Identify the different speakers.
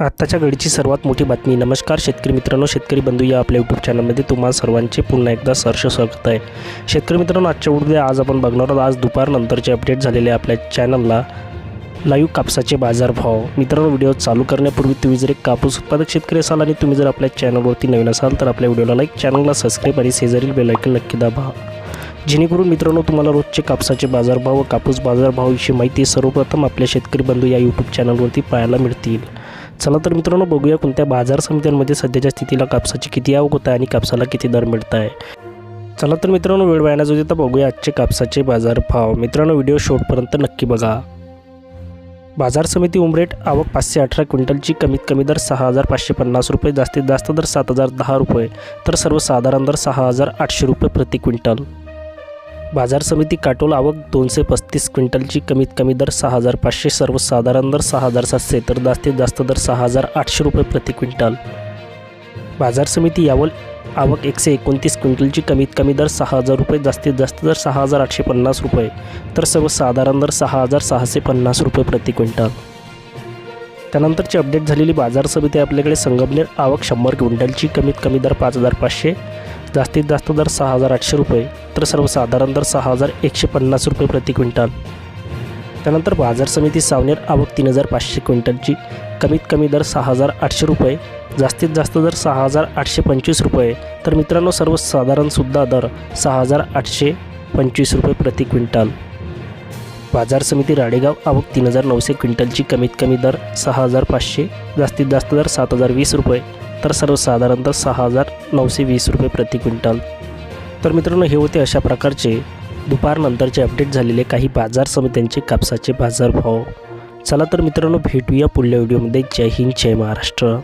Speaker 1: आत्ताच्या घडीची सर्वात मोठी बातमी. नमस्कार शेतकरी मित्रांनो शेतकरी बंधू या आपल्या यूट्यूब चॅनलमध्ये तुम्हाला सर्वांचे पुन्हा एकदा सर्ष स्वागत आहे. शेतकरी मित्रांनो आजच्या उद्या आज आपण बघणार आहोत आज दुपारनंतरचे अपडेट झालेले आपल्या चॅनलला लाईव्ह कापसाचे बाजारभाव. मित्रांनो व्हिडिओ चालू करण्यापूर्वी तुम्ही जर एक कापूस उत्पादक शेतकरी असाल आणि तुम्ही जर आपल्या चॅनलवरती नवीन असाल तर आपल्या व्हिडिओला लाईक चॅनलला सबस्क्राईब आणि शेजारील बेलायकन नक्की दाबा. जेणेकरून मित्रांनो तुम्हाला रोजचे कापसाचे बाजारभाव व कापूस बाजारभावाविषयी माहिती सर्वप्रथम आपल्या शेतकरी बंधू या यूट्यूब चॅनलवरती पाहायला मिळतील. चला तर मित्रांनो बघूया कोणत्या बाजार समित्यांमध्ये सध्याच्या स्थितीला कापसाची किती आवक होत आहे आणि कापसाला किती दर मिळत आहे. चला तर मित्रांनो वेळ वाया होते तर बघूया आजचे कापसाचे बाजार भाव मित्रांनो व्हिडिओ शेवटपर्यंत नक्की बघा. बाजार समिती उमरेट आवक पाचशे अठरा क्विंटलची कमीत कमी दर सहा हजार पाचशे पन्नास रुपये जास्तीत जास्त दर सात हजार दहा रुपये तर सर्वसाधारण दर सहा हजार आठशे रुपये प्रति क्विंटल. बाजार समिती काटोल आवक दोनशे पस्तीस क्विंटलची कमीत कमी दर सहा हजार पाचशे सर्वसाधारण दर सहा हजार सातशे तर जास्तीत जास्त दर सहा हजार आठशे रुपये प्रति क्विंटल. बाजार समिती यावल आवक एकशे एकोणतीस क्विंटलची कमीत कमी दर सहा हजार रुपये जास्तीत जास्त दर सहा हजार आठशे पन्नास रुपये तर सर्वसाधारण दर सहा हजार सहाशे पन्नास रुपये प्रति क्विंटल. त्यानंतरची अपडेट झालेली बाजार समिती आपल्याकडे संगमनेर आवक शंभर क्विंटलची कमीत कमी दर पाच हजार पाचशे जास्तीत जास्त दर सहा हजार आठशे रुपये तर सर्वसाधारण दर सहा हजार एकशे पन्नास रुपये प्रति क्विंटल. त्यानंतर बाजार समिती सावनेर आवक तीन हजार पाचशे क्विंटलची. कमीत कमी दर सहा हजार आठशे रुपये जास्तीत जास्त दर सहा हजार आठशे पंचवीस रुपये. तर मित्रांनो सर्वसाधारणसुद्धा दर सहा हजार आठशे पंचवीस रुपये प्रति क्विंटल. बाजार समिती राडेगाव आवक तीन हजार नऊशे क्विंटलची. कमीत कमी दर सहा हजार पाचशे जास्तीत जास्त दर सात हजार वीस रुपये. तर सर्वसाधारण दर सहा हजार नऊशे वीस रुपये प्रति क्विंटल. तर मित्रांनो हे होते अशा प्रकारचे दुपारनंतरचे अपडेट झालेले काही बाजार समित्यांचे कापसाचे बाजारभाव. चला तर मित्रांनो भेटूया पुढल्या व्हिडिओमध्ये जय हिंद जय महाराष्ट्र.